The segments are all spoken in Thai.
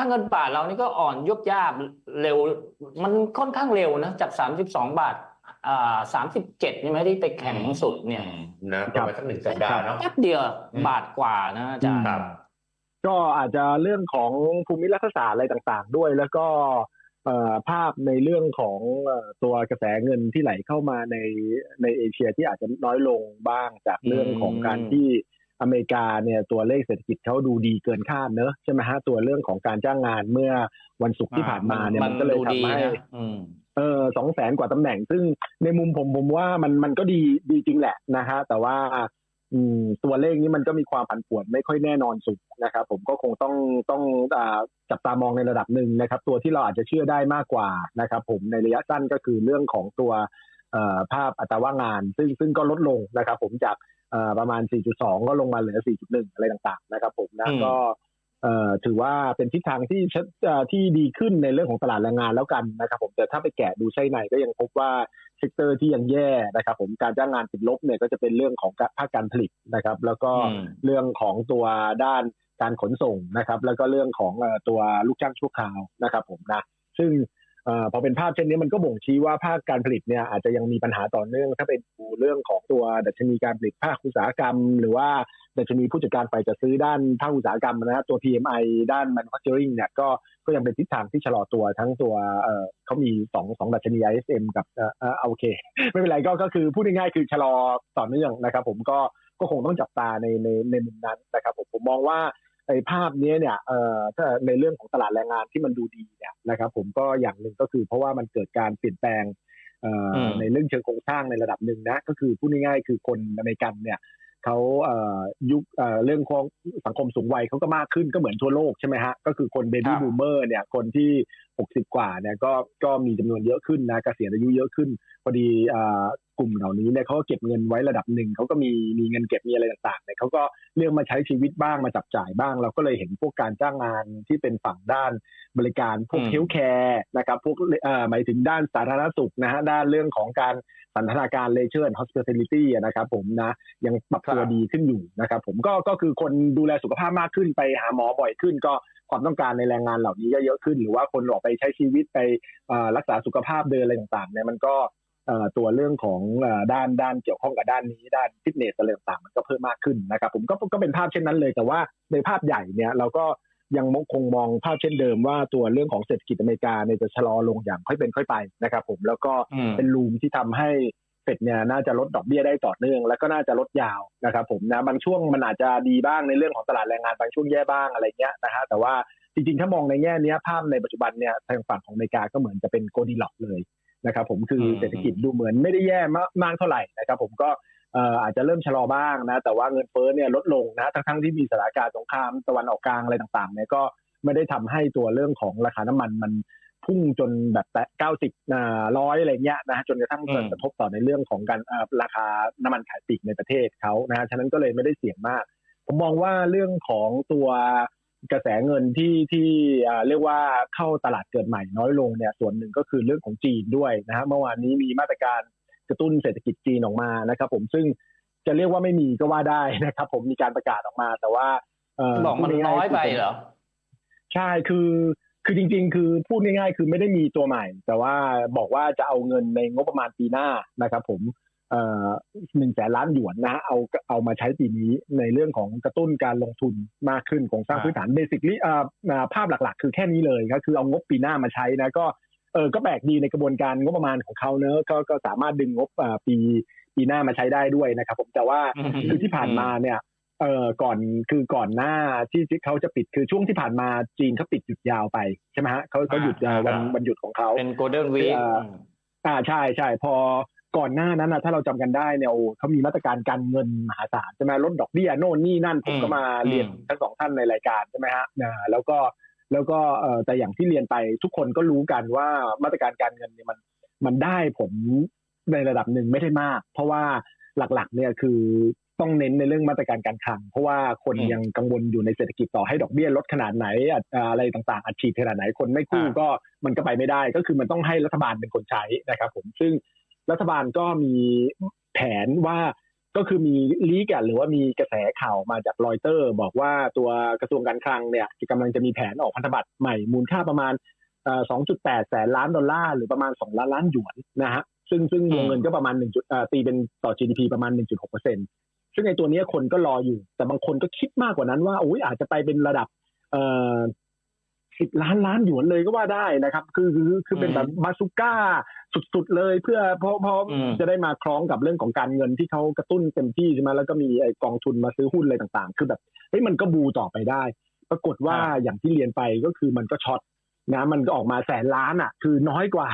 ค่าเงินบาทเรานี่ก็อ่อนยุบยาบเร็ว มันค่อนข้างเร็วนะจากสามสิบสองบาทอ่าสามสิบเจ็ดนี่ไหมที่ไปแข่งสุดเนี่ยนะประมาณสักหนึ่งสัปดาห์เนาะแป๊บเดียวอืมบาทกว่านะอาจารย์ครับก็อาจจะเรื่องของภูมิรัฐศาสตร์อะไรต่างๆ ด้วย แล้วก็เอ่อภาพในเรื่องของเอ่อตัวกระแสเงินที่ไหลเข้ามาในในเอเชียที่อาจจะน้อยลงบ้างจากเรื่องของการอืมที่ อเมริกาเนี่ยตัวเลขเศรษฐกิจเขาดูดีเกินคาดเนอะใช่ไหมฮะตัวเรื่องของการจ้างงานเมื่อวันศุกร์ที่ผ่านมาเนี่ยมันก็เลยดูดีทำให้นะอืมเออสองแสนกว่าตำแหน่ง ซึ่งในมุมผมผมว่ามันมันก็ดีดีจริงแหละนะฮะแต่ว่าอืมตัวเลขนี้มันก็มีความผันผวนไม่ค่อยแน่นอนสุดนะครับ ผมก็คงต้องต้องอาจับตามองในระดับหนึ่งนะครับ ตัวที่เราอาจจะเชื่อได้มากกว่านะครับ ผมในระยะสั้นก็คือเรื่องของตัวเอ่อภาพอัตราว่างงาน ซึ่งซึ่งก็ลดลงนะครับ ผมจากเอ่อ ประมาณ 4.2 ก็ลงมาเหลือ 4.1 อะไรต่างๆ นะครับผมนะอืมก็เอ่อถือว่าเป็นทิศทางที่ชัดเอ่อที่ดีขึ้นในเรื่องของตลาดแรงงานแล้วกันนะครับผมแต่ถ้าไปแกะดูไส้ในก็ยังพบว่าเซกเตอร์ที่ยังแย่นะครับผมการจ้างงานติดลบเนี่ยก็จะเป็นเรื่องของภาคการผลิตนะครับ แล้วก็อืมเรื่องของตัวด้านการขนส่งนะครับ แล้วก็เรื่องของเอ่อตัวลูกจ้างชั่วคราวนะครับผมนะซึ่งเอ่อ พอเป็นภาพเช่นนี้มันก็บ่งชี้ว่าภาคการผลิตเนี่ยอาจจะยังมีปัญหาต่อเนื่อง ถ้าไปดูเรื่องของตัวดัชนีการผลิตภาคอุตสาหกรรม หรือว่าดัชนีผู้จัดการฝ่ายจัดซื้อด้านภาคอุตสาหกรรมนะครับตัว PMI ด้าน manufacturing เนี่ยก็ก็ยังเป็นทิศทางที่ชะลอตัวทั้งตัวเออเขามีสองสองดัชนี ISM กับเอ่อเอ่อโอเค ไม่เป็นไรก็ก็คือพูดง่ายๆคือชะลอต่อเนื่องนะครับ ผมก็ก็คงต้องจับตาในในในมุมนั้นนะครับผมผมมองว่า ไอ้ภาพนี้เนี่ยเอ่อถ้าในเรื่องของตลาดแรงงานที่มันดูดีเนี่ยนะครับผมก็อย่างหนึ่งก็คือเพราะว่ามันเกิดการเปลี่ยนแปลงเอ่ออมในเรื่องเชิงโครงสร้างในระดับหนึ่งนะก็คือพูดง่ายๆคือคนอเมริกันเนี่ยเขาเอ่อยุคเอ่อเรื่องของสังคมสูงวัยเขาก็มากขึ้นก็เหมือนทั่วโลกใช่ไหมฮะก็คือคนเบครับี้บบูมเมอร์เนี่ยคนที่ 60 กว่าเนี่ยก็ก็มีจำนวนเยอะขึ้นนะเกษียณอายุเยอะขึ้น พอดีอ่ากลุ่มเหล่านี้เนี่ยเขาก็เก็บเงินไว้ระดับหนึ่งเขาก็มีมีเงินเก็บมีอะไรต่างๆเนี่ยเขาก็เลือกมาใช้ชีวิตบ้างมาจับจ่ายบ้าง เราก็เลยเห็นพวกการจ้างงานที่เป็นฝั่งด้านบริการพวกอืมเฮลท์แคร์นะครับพวกเอ่อหมายถึงด้านสาธารณสุขนะฮะด้านเรื่องของการสันทนาการเลเชอร์ hospitality อะนะครับผมนะยังปรับตัวครับดีขึ้นอยู่นะครับผมก็ก็คือคนดูแลสุขภาพมากขึ้นไปหาหมอบ่อยขึ้น ก็ความต้องการในแรงงานเหล่านี้ก็เยอะขึ้น หรือว่าคนออกไปใช้ชีวิตไปเอ่อรักษาสุขภาพเดินอะไรต่างๆเนี่ยมันก็เอ่อตัวเรื่องของเอ่อด้านด้านเกี่ยวข้องกับด้านนี้ด้านฟิตเนสอะไรต่างๆมันก็เพิ่มมากขึ้นนะครับผมก็ก็เป็นภาพเช่นนั้นเลย แต่ว่าในภาพใหญ่เนี่ยเราก็ยังคงมองภาพเช่นเดิมว่าตัวเรื่องของเศรษฐกิจอเมริกาเนี่ยจะชะลอลงอย่างค่อยเป็นค่อยไปนะครับผมแล้วก็อืมเป็นรูมที่ทำให้เฟดเนี่ยน่าจะลดดอกเบี้ยได้ต่อเนื่อง แล้วก็น่าจะลดยาวนะครับผมนะบางช่วงมันอาจจะดีบ้างในเรื่องของตลาดแรงงานบางช่วงแย่บ้างอะไรเงี้ยนะฮะแต่ว่า จริงๆ ถ้ามองในแง่เนี้ยภาพในปัจจุบันเนี่ยทางฝั่งของอเมริกาก็เหมือนจะเป็นโกดีล็อกเลยนะครับผมคืออมเศรษฐกิจดูเหมือนไม่ได้แย่มากมากเท่าไหร่นะครับผมก็เอ่ออาจจะเริ่มชะลอบ้างนะแต่ว่าเงินเฟ้อเนี่ยลดลงนะทั้งๆที่มีสถานการณ์สงครามตะวันออกกลางอะไรต่างๆเนี่ยก็ไม่ได้ทำให้ตัวเรื่องของราคาน้ำมันมันพุ่งจนแบบแตะเก้าสิบร้อยอะไรเงี้ยนะฮะจนกระทั่งอืมกระทบต่อในเรื่องของการเอ่อราคาน้ำมันขายปลีกในประเทศเขานะฮะฉะนั้นก็เลยไม่ได้เสี่ยงมาก ผมมองว่าเรื่องของตัว กระแสเงินที่ที่อ่าเรียกว่าเข้าตลาดเกิดใหม่น้อยลงเนี่ยส่วนหนึ่งก็คือเรื่องของจีนด้วยนะฮะเมื่อวานนี้มีมาตรการกระตุ้นเศรษฐกิจจีนออกมานะครับ ผมซึ่งจะเรียกว่าไม่มีก็ว่าได้นะครับ ผมมีการประกาศออกมา แต่ว่าเบอกมันพูดง่าน้อยๆไปคืเหรอใช่คือคือจริง ๆ คือพูดง่ายๆ คือไม่ได้มีตัวใหม่ แต่ว่าบอกว่าจะเอาเงินในงบประมาณปีหน้านะครับ ผมเอ่อ หนึ่งแสนล้านหยวนนะฮะเอาเอามาใช้ปีนี้ในเรื่องของกระตุ้นการลงทุนมากขึ้นโครงสร้างอ่าพื้นฐานเบสิคลี่อ่าอ่าภาพหลักๆ คือแค่นี้เลยก็คือเอางบปีหน้ามาใช้นะก็เออก็แปลกดีในกระบวนการงบประมาณของเขาเนอะก็ก็สามารถดึงงบอ่าปีปีหน้ามาใช้ได้ด้วยนะครับ ผมแต่ว่าอืมคือที่ผ่านมาเนี่ยเอ่อก่อนคือก่อนหน้าที่ที่เขาจะปิดคือช่วงที่ผ่านมาจีนเขาปิดหยุดยาวไปใช่ไหมฮะเขาเขาหยุดเอ่อวันอ่าวันหยุดของเขาเป็นโกลเด้นวีคเอ่ออ่าใช่ใช่พอ ก่อนหน้านั้นนะถ้าเราจำกันได้เนี่ยโอ้เขามีมาตรการการเงินมหาศาลใช่ไหมลดดอกเบี้ยโน่นนี่นั่นผมก็มาเรียนทั้งสองท่านในรายการใช่ไหมฮะอ่าแล้วก็แล้วก็เอ่อแต่อย่างที่เรียนไปทุกคนก็รู้กันว่ามาตรการการเงินเนี่ยมันมันได้ผลในระดับหนึ่งไม่ได้มาก เพราะว่าหลักๆเนี่ยคือต้องเน้นในเรื่องมาตรการการคลังเพราะว่าคนอืมยังกังวลอยู่ในเศรษฐกิจต่อให้ดอกเบี้ยลดขนาดไหนอัดอ่าอะไรต่างๆอัดฉีดขนาดไหนคนไม่กู้อ่าก็มันก็ไปไม่ได้ ก็คือมันต้องให้รัฐบาลเป็นคนใช้นะครับ ผมซึ่ง รัฐบาลก็มีแผนว่าก็คือมีลีกอะหรือว่ามีกระแสข่าวมาจากรอยเตอร์ บอกว่าตัวกระทรวงการคลังเนี่ยกำลังจะมีแผนออกพันธบัตรใหม่มูลค่าประมาณ 2.8 แสนล้านดอลลาร์หรือประมาณ 2 ล้านล้านหยวนนะฮะซึ่งซึ่งวงเงินก็ประมาณ1จุดตีเป็นต่อ GDP ประมาณ 1.6เปอร์เซ็นต์ซึ่งในตัวนี้คนก็รออยู่ แต่บางคนก็คิดมากกว่านั้นว่าโอ้ยอาจจะไปเป็นระดับเอ่อสิบล้านล้านหยวนเลยก็ว่าได้นะครับ คือคือคือเป็นแบบบาซูก้า สุดๆเลยเพื่อเพราะเพราะอืมจะได้มาคล้องกับเรื่องของการเงินที่เขากระตุ้นเต็มที่ใช่ไหมแล้วก็มีไอ้กองทุนมาซื้อหุ้นอะไรต่างๆ คือแบบเฮ้ยมันก็บูต่อไปได้ ปรากฏว่าอ่าอย่างที่เรียนไปก็คือมันก็ช็อตนะมันก็ออกมาแสนล้านอะ คือน้อยกว่า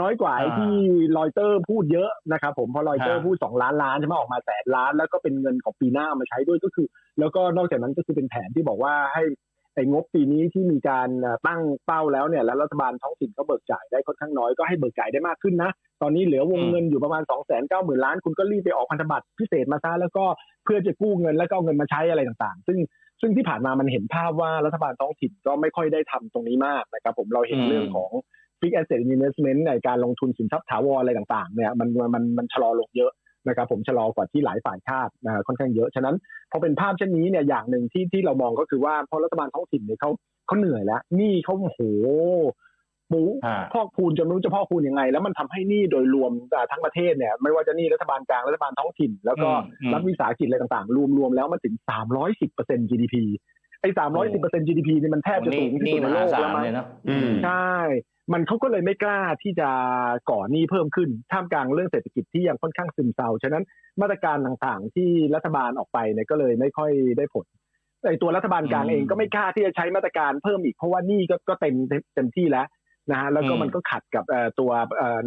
น้อยกว่าไอ้ที่รอยเตอร์พูดเยอะนะครับผมเพราะรอยเตอร์พูดสองล้านล้านใช่ไหมออกมาแสนล้าน แล้วก็เป็นเงินของปีหน้ามาใช้ด้วยก็คือ แล้วก็นอกจากนั้นก็คือเป็นแผนที่บอกว่าให้ ไอ้งบปีนี้ที่มีการตั้งเป้าแล้วเนี่ยแล้วรัฐบาลท้องถิ่นเขาเบิกจ่ายได้ค่อนข้างน้อยก็ให้เบิกจ่ายได้มากขึ้นนะ ตอนนี้เหลือวงเงินอยู่ประมาณ2องแสนเก้าหมื่นล้าน คุณก็รีบไปออกพันธบัตรพิเศษมาซะแล้วก็เพื่อจะกู้เงินแล้วก็เอาเงินมาใช้อะไรต่างๆ ซึ่งซึ่งที่ผ่านมามันเห็นภาพว่ารัฐบาลท้องถิ่นก็ไม่ค่อยได้ทำตรงนี้มากนะครับผมเราเห็นเรื่องของ fixed asset investment ในการลงทุนสินทรัพย์ถาวรอะไรต่างๆเนี่ยมันมันมันชะลอลงเยอะ นะครับผมชะลอกว่าที่หลายฝ่ายคาดนะค่อนข้างเยอะ ฉะนั้นพอเป็นภาพเช่นนี้เนี่ยอย่างหนึ่งที่ที่เรามองก็คือว่าพอรัฐบาลท้องถิ่นเนี่ยเขาเขาเหนื่อยแล้วหนี่เขาโอ้โหปูอ่าพอกพูนจนไม่รู้จะพอกพูนยังไง แล้วมันทำให้หนี้โดยรวมอ่าทั้งประเทศเนี่ย ไม่ว่าจะหนี้รัฐบาลกลางรัฐบาลท้องถิ่น แล้วก็อืมรัฐวิสาหกิจอะไรต่างๆ รวมๆแล้วมันถึง310% GDP ไอ้310% GDP นี่มันแทบจะสูงที่นี่สุดมในโลหากศาแล้ลวมั้งเลยเนาะอืมใช่ มันเขาก็เลยไม่กล้าที่จะก่อหนี้เพิ่มขึ้นท่ามกลางเรื่องเศรษฐกิจที่ยังค่อนข้างซึมเซาฉะนั้นมาตรการต่างๆ ที่รัฐบาลออกไปเนี่ยก็เลยไม่ค่อยได้ผลไอ้ตัวรัฐบาลกลางเองก็ไม่กล้าที่จะใช้มาตรการเพิ่มอีกเพราะว่านี้ก็ก็เต็มเต็มที่แล้วนะฮะแล้วก็มันก็ขัดกับตัว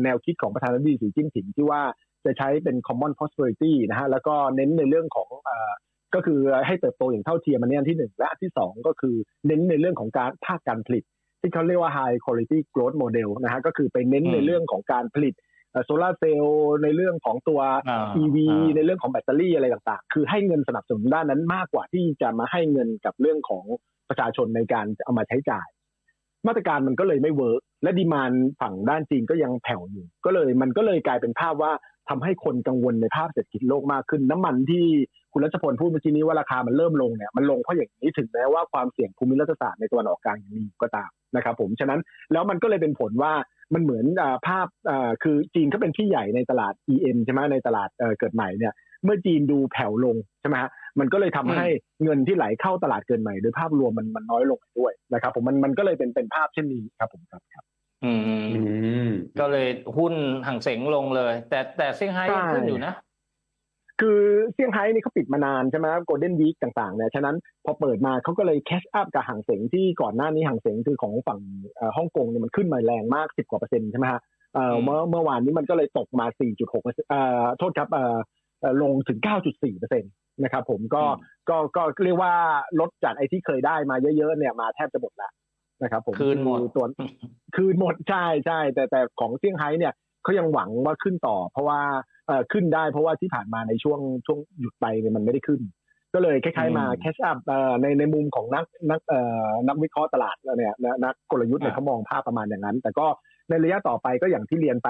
แนวคิดของประธานาธิบดีสีจิ้นผิงที่ว่าจะใช้เป็น common prosperity นะฮะแล้วก็เน้นในเรื่องของอก็คือให้เติบโตอย่างเท่าเทียมอันนี้อันที่หนึ่งและอันที่สองก็คือเน้นในเรื่องของการภาคการผลิต ที่เขาเรียกว่า high quality growth model นะฮะก็คือไปเน้นอืมในเรื่องของการผลิตโซลาร์เซลล์ในเรื่องของตัวอ่า EV อ่าในเรื่องของแบตเตอรี่อะไรต่างๆ คือให้เงินสนับสนุนด้านนั้นมากกว่าที่จะมาให้เงินกับเรื่องของประชาชนในการเอามาใช้จ่าย มาตรการมันก็เลยไม่เวิร์กและดีมานฝั่งด้านจีนก็ยังแผ่วอยู่ ก็เลยมันก็เลยกลายเป็นภาพว่าทำให้คนกังวลในภาพเศรษฐกิจโลกมากขึ้น น้ำมันที่ คุณรัชพลพูดเมื่อกี้นี้ว่าราคามันเริ่มลงเนี่ยมันลงเพราะอย่างนี้ถึงแม้ว่าความเสี่ยงภูมิรัฐศาสตร์ในตะวันออกกลางยังมีอยู่ก็ตามนะครับผมฉะนั้นแล้วมันก็เลยเป็นผลว่ามันเหมือนอาภาพอ่าคือจีนก็เป็นพี่ใหญ่ในตลาด EM ใช่ไหมในตลาดเอ่อเกิดใหม่เนี่ย เมื่อจีนดูแผ่วลงใช่ไหมฮะมันก็เลยทำให้เงินที่ไหลเข้าตลาดเกินใหม่โดยภาพรวมมันมันน้อยลงไปด้วยนะครับ ผมมันมันก็เลยเป็นเป็นภาพเช่นนี้ครับผมครับครับอืมอืมก็เลยหุ้นห่างเสงลงเลย แต่แต่เซี่ยงไฮ้ยังขึ้นอยู่นะ คือเซี่ยงไฮ้นี่เขาปิดมานานใช่ไหมโกลเด้นวีคต่างๆเนี่ยฉะนั้นพอเปิดมาเขาก็เลยแคชอัพกับห่างเสงที่ก่อนหน้านี้ห่างเสงคือของฝั่งเอ่อฮ่องกงเนี่ยมันขึ้นมาแรงมากสิบกว่าเปอร์เซ็นต์ใช่ไหมฮะเอ่ออืมเมื่อเมื่อวานนี้มันก็เลยตกมา 4.6เปอร์เซ็นต์เอ่อโทษครับเอ่อเอ่อลงถึง 9.4เปอร์เซ็นต์นะครับผมก็อืมก็ก็เรียกว่าลดจากไอ้ที่เคยได้มาเยอะๆเนี่ยมาแทบจะหมดแล้วนะครับผมคืนหมดอตัวคืนหมดใช่ใช่แต่แต่ของเซี่ยงไฮ้เนี่ยเขายังหวังว่าขึ้นต่อ เพราะว่าเอ่อ ขึ้นได้เพราะว่าที่ผ่านมาในช่วงช่วงหยุดไปเนี่ยมันไม่ได้ขึ้น ก็เลยคล้ายๆมาอืมแคชอัพในในมุมของนักนักเอ่อนักวิเคราะห์ตลาดเนี่ยนะนักกลยุทธ์เนี่ยอ่าเขามองภาพประมาณอย่างนั้น แต่ก็ในระยะต่อไปก็อย่างที่เรียนไป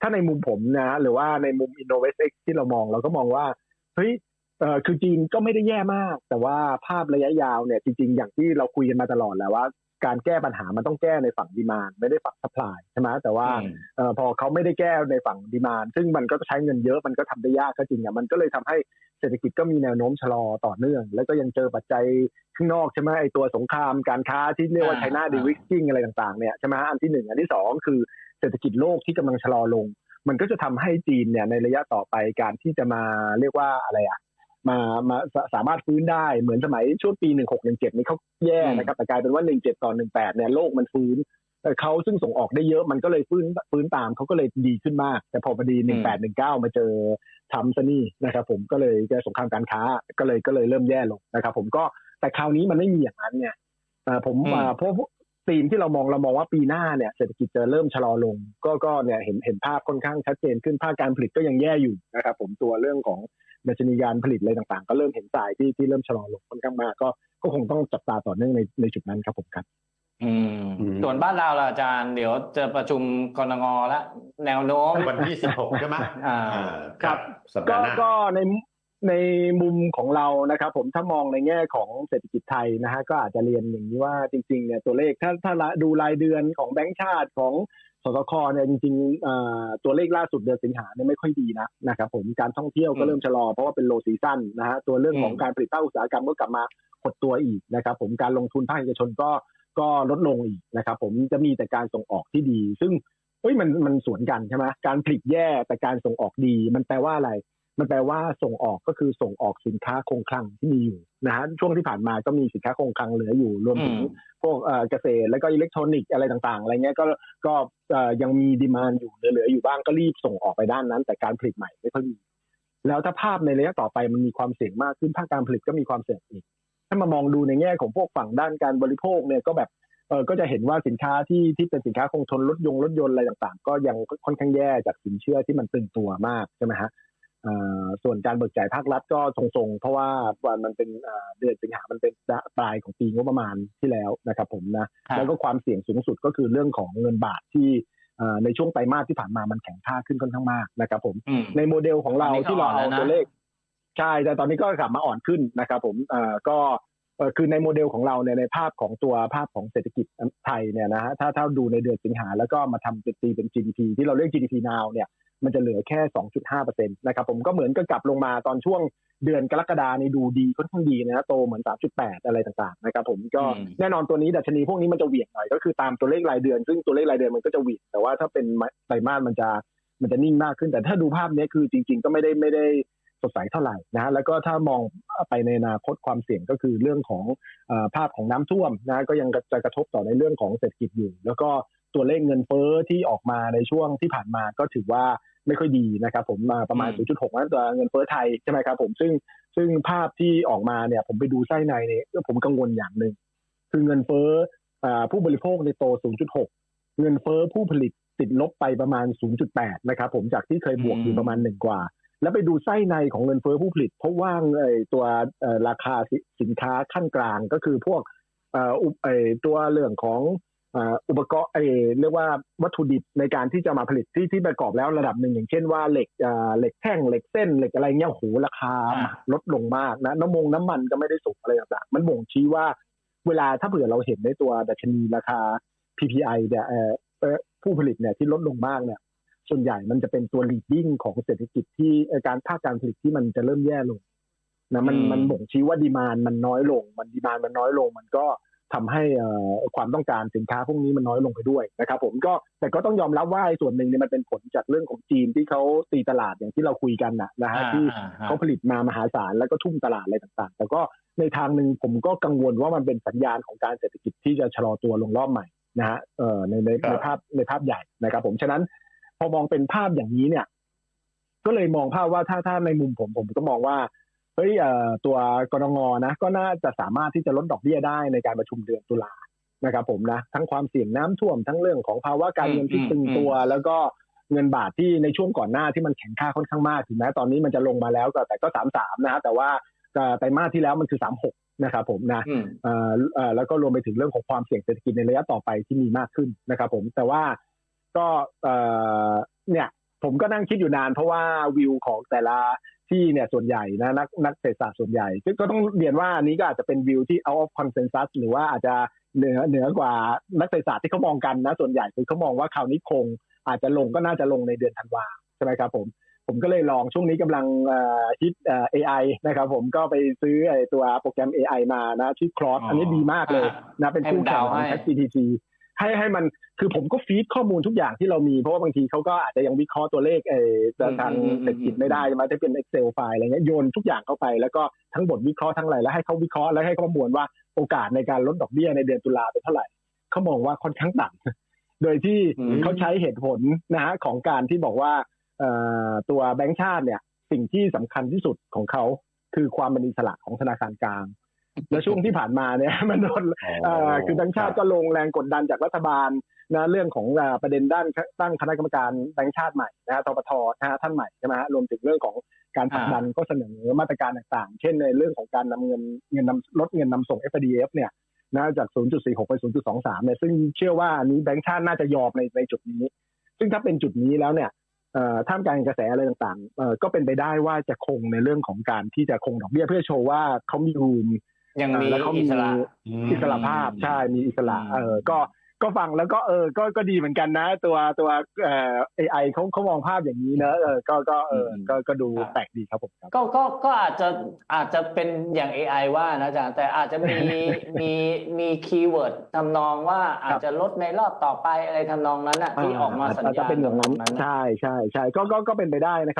ถ้าในมุมผมนะ หรือว่าในมุม InnovestX ที่เรามองเราก็มองว่าเฮ้ย เอ่อคือจีนก็ไม่ได้แย่มาก แต่ว่าภาพระยะยาวเนี่ยจริง ๆ อย่างที่เราคุยกันมาตลอดแหล้วว่า การแก้ปัญหามันต้องแก้ในฝั่งดีมานไม่ได้ฝั่งสปายใช่ไหมแต่ว่าอืมเอ่อพอเขาไม่ได้แก้ในฝั่งดีมานซึ่งมันก็ใช้เงินเยอะมันก็ทำได้ยากก็จริงอะมันก็เลยทำให้เศรษฐกิจก็มีแนวโน้มชะลอต่อเนื่อง แล้วก็ยังเจอปัจจัยข้างนอกใช่ไหมไอตัวสงครามการค้าที่เรียกว่าอ่าไชน่าอ่าดีวิกซิ่งอะไรต่างๆเนี่ยใช่ไหมอันที่หนึ่งอันที่สองคือเศรษฐกิจโลกที่กำลังชะลอลง มันก็จะทำให้จีนเนี่ยในระยะต่อไปการที่จะมาเรียกว่าอะไรอะ มามาสาสามารถฟื้นได้เหมือนสมัยช่วงปี16 17นี่เขาแย่นะครับแต่กลายเป็นว่า17ต่อ18เนี่ยโลกมันฟื้นเอ่อเขาซึ่งส่งออกได้เยอะมันก็เลยฟื้นฟื้นตามเขาก็เลยดีขึ้นมาก แต่พอพอดีหนึ่งแปดหนึ่งเก้ามาเจอทำซะนี่นะครับผมก็เลยเจอสงครามการค้าก็เลยก็เลยเริ่มแย่ลงนะครับผมก็แต่คราวนี้มันไม่มีอย่างนั้นเนี่ยเอ่อผมอืมอ่าเพราะธีมที่เรามองเรามองว่าปีหน้าเนี่ยเศรษฐกิจจะเริ่มชะลอลง ก็ก็เนี่ยเห็นเห็นภาพค่อนข้างชัดเจนขึ้นภาคการผลิตก็ยังแย่อยู่นะครับผมตัวเรื่องของ ดัชนีการผลิตอะไรต่างๆ ก็เริ่มเห็นสายที่ที่เริ่มชะลอลงค่อนข้างมากก็ก็คงต้องจับตาต่อเนื่องในในจุดนั้นครับผมครับอืมอืมส่วนบ้านเราล่ะอาจารย์เดี๋ยวจะประชุมกรงแล้วแนวโน้มวันที่สิบหกใช่ไหมอ่าอ่าครับสัปก็ดาห์หน้าก็ในในมุมของเรานะครับ ผมถ้ามองในแง่ของเศรษฐกิจไทยนะฮะก็อาจจะเรียนอย่างนี้ว่าจริงๆเนี่ยตัวเลขถ้าถ้าดูรายเดือนของแบงก์ชาติของ สสคเนี่ยจริงๆอ่าตัวเลขล่าสุดเดือนสิงหาเนี่ยไม่ค่อยดีนะนะครับผมการท่องเที่ยวก็เริ่มชะลอเพราะว่าเป็นโลซีซั่นนะฮะตัวเรื่องของการผลิตภาคอุตสาหกรรมก็กลับมาหดตัวอีกนะครับผมการลงทุนภาคเอกชนก็ก็ลดลงอีกนะครับผมจะมีแต่การส่งออกที่ดี ซึ่งเฮ้ยมันมันสวนกันใช่ไหมการผลิตแย่แต่การส่งออกดี มันแปลว่าอะไร มันแปลว่าส่งออกก็คือส่งออกสินค้าคงคลังที่มีอยู่นะฮะช่วงที่ผ่านมาก็มีสินค้าคงคลังเหลืออยู่ รวมถึงอืมพวกเอ่อเกษตรแล้วก็อิเล็กทรอนิกส์อะไรต่างๆอะไรเงี้ยก็ก็เอ่อยังมีดีมานอยู่เหลือๆอยู่บ้างก็รีบส่งออกไปด้านนั้น แต่การผลิตใหม่ไม่ค่อยมีแล้วถ้าภาพในระยะต่อไปมันมีความเสี่ยงมากขึ้นภาคการผลิตก็มีความเสี่ยงอีก ถ้ามามองดูในแง่ของพวกฝั่งด้านการบริโภคเนี่ยก็แบบเออก็จะเห็นว่าสินค้าที่ที่เป็นสินค้าคงทนรถยงรถยนต์อะไรต่างๆ ก็ยังค่อนข้างแย่จากสินเชื่อที่มันตึงตัวมากใช่ไหมฮะเอ่อ ส่วนการเบิกจ่ายภาครัฐก็ทรงๆ เพราะว่าวันมันเป็นเอ่อเดือนสิงหามันเป็นปลายของปีงบประมาณที่แล้วนะครับผมนะครับแล้วก็ความเสี่ยงสูงสุดก็คือเรื่องของเงินบาทที่เอ่อในช่วงไตรมาสที่ผ่านมามันแข็งค่าขึ้นค่อนข้างมากนะครับผมอืมในโมเดลของเราตอนนี้ก็ที่เราอ่อนแล้เอาวนะตัวเลขใช่แต่ตอนนี้ก็กลับมาอ่อนขึ้นนะครับผมเอ่อก็เอ่อคือในโมเดลของเราเนี่ยในภาพของตัวภาพของเศรษฐกิจไทยเนี่ยนะฮะถ้าถ้าดูในเดือนสิงหาแล้วก็มาทำเป็นตีเป็น GDP ที่เราเรียก GDP now เนี่ย มันจะเหลือแค่ 2.5%นะครับผมก็เหมือนก็กลับลงมาตอนช่วงเดือนกรกฎาในดูดีค่อนข้างดีนะฮะโตเหมือน 3.8 อะไรต่างๆนะครับผมก็อืมแน่นอนตัวนี้ดัชนีพวกนี้มันจะเหวี่ยงหน่อยก็คือตามตัวเลขรายเดือน ซึ่งตัวเลขรายเดือนมันก็จะเหวี่ยงแต่ว่าถ้าเป็นไตรมาสมันจะมันจะนิ่งมากขึ้น แต่ถ้าดูภาพเนี้ยคือจริง ๆ ก็ไม่ได้ไม่ได้สดใสเท่าไหร่นะฮะแล้วก็ถ้ามองไปในอนาคตความเสี่ยงก็คือเรื่องของเออภาพของน้ำท่วมนะก็ยังจะกระทบต่อในเรื่องของเศรษฐกิจอยู่ แล้วก็ตัวเลขเงินเฟ้อที่ออกมาในช่วงที่ผ่านมาก็ถือว่า ไม่ค่อยดีนะครับ ผมมาประมาณอืม0.6นั่นตัวเงินเฟ้อไทยใช่ไหมครับผมซึ่งซึ่งภาพที่ออกมาเนี่ยผมไปดูไส้ในเนี่ยผมกังวลอย่างหนึ่งคือเงินเฟ้ออ่าผู้บริโภคในโต 0.6 เงินเฟ้อผู้ผลิตติดลบไปประมาณ 0.8 นะครับผมจากที่เคยบวกอยู่ประมาณหนึ่งกว่า แล้วไปดูไส้ในของเงินเฟ้อผู้ผลิต เพราะว่าไอ้ตัวเอ่อราคาสิสินค้าขั้นกลางก็คือพวกเอ่ออุปไอ้ตัวเรื่องของ อ่าอุปกรณ์ไอ้เรียกว่าวัตถุดิบในการที่จะมาผลิตที่ที่ประกอบแล้วระดับหนึ่งอย่างเช่นว่าเหล็กอ่าเหล็กแท่งเหล็กเส้นเหล็กอะไรเงี้ยโอ้โหราคาอ่าลดลงมากนะน้ำมงน้ำมันก็ไม่ได้สูงอะไรต่างๆมันบ่งชี้ว่าเวลาถ้าเผื่อเราเห็นในตัวดัชนีราคา PPI เนี่ยเอ่อเอ่อผู้ผลิตเนี่ยที่ลดลงมากเนี่ยส่วนใหญ่มันจะเป็นตัว leading ของเศรษฐกิจที่เอ่อการภาคการผลิตที่มันจะเริ่มแย่ลงนะมันอืมมันบ่งชี้ว่าดีมานมันน้อยลง มันดีมานมันน้อยลง มันก็ ทำให้เอ่อความต้องการสินค้าพวกนี้มันน้อยลงไปด้วยนะครับ ผมก็แต่ก็ต้องยอมรับว่าไอ้ส่วนหนึ่งเนี่ยมันเป็นผลจากเรื่องของจีนที่เขาตีตลาดอย่างที่เราคุยกันนะนะฮะอ่าที่อ่าอ่าเขาผลิตมามหาศาลแล้วก็ทุ่มตลาดอะไรต่างๆ แต่ก็ในทางหนึ่งผมก็กังวลว่ามันเป็นสัญญาณของการเศรษฐกิจที่จะชะลอตัวลงรอบใหม่นะฮะเอ่อในในครับในภาพในภาพใหญ่นะครับ ผมฉะนั้นพอมองเป็นภาพอย่างนี้เนี่ย ก็เลยมองภาพว่าถ้าถ้าในมุมผมผมก็มองว่า เฮ้ยเอ่อตัวกรงงนะก็น่าจะสามารถที่จะลดดอกเบี้ยได้ในการประชุมเดือนตุลานะครับผมนะทั้งความเสี่ยงน้ำท่วมทั้งเรื่องของภาวะการเงินที่ตึงตัว แล้วก็เงินบาทที่ในช่วงก่อนหน้าที่มันแข็งค่าค่อนข้างมากถึงแม้ตอนนี้มันจะลงมาแล้วก็แต่ก็สามสามนะฮะแต่ว่าเอ่อไตรมาสที่แล้วมันคือสามหกนะครับผมนะอืมเอ่อเอ่อแล้วก็รวมไปถึงเรื่องของความเสี่ยงเศรษฐกิจในระยะต่อไปที่มีมากขึ้นนะครับผมแต่ว่าก็เอ่อเนี่ยผมก็นั่งคิดอยู่นานเพราะว่าวิวของแต่ละ ที่เนี่ยส่วนใหญ่นะนักนักเศรษฐศาสตร์ส่วนใหญ่ก็ก็ต้องเรียนว่าอันนี้ก็อาจจะเป็นวิวที่ out of consensus หรือว่าอาจจะเหนือเหนือกว่านักเศรษฐศาสตร์ที่เขามองกันนะส่วนใหญ่คือเขามองว่าคราวนี้คง อาจจะลงก็น่าจะลงในเดือนธันวาใช่ไหมครับผมผมก็เลยลองช่วงนี้กำลังเอ่อฮิตเอ่อ AI นะครับผมก็ไปซื้อไอ้ตัวโปรแกรม AI มานะชื่อ Claude อ๋ออัอันนี้ดีมากเลยนะเป็นคู่แข่งของให้มันเดาให้ ChatGPT ให้ให้มันคือผมก็ฟีดข้อมูลทุกอย่างที่เรามี เพราะว่าบางทีเขาก็อาจจะยังวิเคราะห์ตัวเลขเออทางเศรษฐกิจไม่ได้ใช่ไหมถ้าเป็น Excel ไฟล์อะไรเงี้ยโยนทุกอย่างเข้าไปแล้วก็ทั้งบทวิเคราะห์ทั้งอะไรแล้วให้เขาวิเคราะห์แล้วให้เขาประมวลว่าโอกาสในการลดดอกเบี้ยในเดือนตุลาเป็นเท่าไหร่เขามองว่าค่อนข้างต่ำโดยที่อืมเขาใช้เหตุผลนะฮะของการที่บอกว่าเอ่อตัวแบงก์ชาติเนี่ย สิ่งที่สำคัญที่สุดของเขาคือความเป็นอิสระของธนาคารกลาง และช่วงที่ผ่านมาเนี่ยมันโดนเอ่อคือแบงก์ชาติก็ลงแรงกดดันจากรัฐบาลนะเรื่องของเอ่อประเด็นด้านตั้งคณะกรรมการแบงก์ชาติใหม่นะฮะทปทนะฮะท่านใหม่ใช่ไหมฮะรวมถึงเรื่องของการผลักดันก็เสนอมาตรการต่างๆ เช่นในเรื่องของการนำเงินเงินนำลดเงินนำส่ง FDF เนี่ยนะจาก 0.46 ไป 0.23 เนี่ยซึ่งเชื่อว่าอันนี้แบงก์ชาติน่าจะยอมในในจุดนี้ ซึ่งถ้าเป็นจุดนี้แล้วเนี่ยเอ่อท่ามกลางกระแสอะไรต่างๆเอ่อก็เป็นไปได้ว่าจะคงในเรื่องของการที่จะคงดอกเบี้ยเพื่อโชว์ว่าเขามีรูม ยังมีแล้วเขาอิมีสระอิสระภาพใช่มีอิสระอืมเออก็ก็ฟังแล้วก็เออ ก็ก็ดีเหมือนกันนะ ตัวตัวเอ่อ AI เขาเขามองภาพอย่างนี้เนอะเออก็ก็เออก็ก็ดูแปลกดีครับผมครับก็ก็ก็อาจจะอาจจะเป็นอย่าง AI ว่านะอาจารย์แต่อาจจะมีมีมีคีย์เวิร์ดทำนองว่าอาจจะลดในรอบต่อไปอะไรทำนองนั้นอะที่ออกมาสัญอาจญาจะณเป็นอย่างนั้นทำะใช่ใช่ใช่ก็ก็ก็เป็นไปได้นะครับ